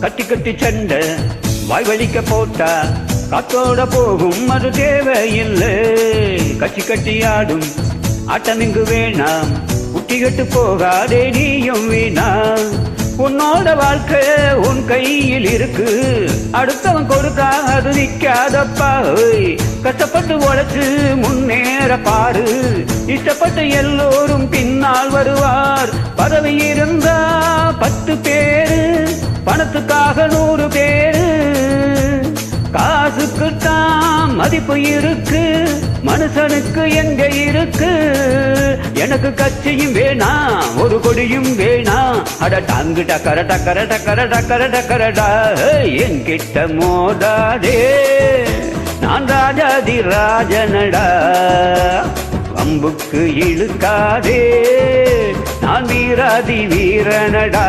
கட்டி கட்டி சண்டை வாய் வலிக்க போட்டா காத்தோட போகும் அது தேவையில்லை. கட்சி கட்டி ஆடும் ஆட்டம் இங்கு வேணாம். குட்டிகட்டு போகாதே நீயும் வீணா. உன்னோட வாழ்க்கை உன் கையில் இருக்கு. அடுத்தவன் கொடுத்தா அது நிக்காதப்பா. கஷ்டப்பட்டு உழைச்சு முன்னேற பாரு. இஷ்டப்பட்டு எல்லோரும் பின்னால் வருவார். பதவி இருந்தா பத்து பேர் காசுக்காக நூறு பேரு. காசுக்கு தான் மதிப்பு இருக்கு. மனுஷனுக்கு எங்க இருக்கு? எனக்கு கட்சியும் வேணாம் ஒரு கொடியும் வேணாம் அட டாங்கு டக்கர டக்கர டக்கர டக்கர டக்கரடா என்கிட்ட மோதாதே. நான் ராஜாதி ராஜனடா. அம்புக்கு இழுக்காதே. நான் வீராதி வீரனடா.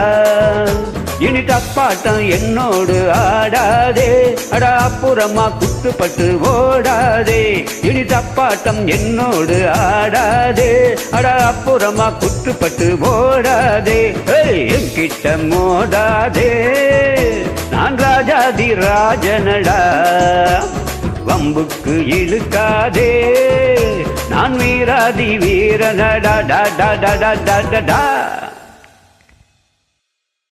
இனி தப்பாட்டம் என்னோடு ஆடாதே. அட அப்புறமா குத்துப்பட்டு ஓடாதே. இனி தப்பாட்டம் என்னோடு ஆடாதே. அட அப்புறமா குத்துப்பட்டு ஓடாதே. என்கிட்ட மோதாதே. நான் ராஜாதி ராஜனடா. வம்புக்கு இழுக்காதே. நான் வீராதி வீரனடா. டா டா டா டா டா டா.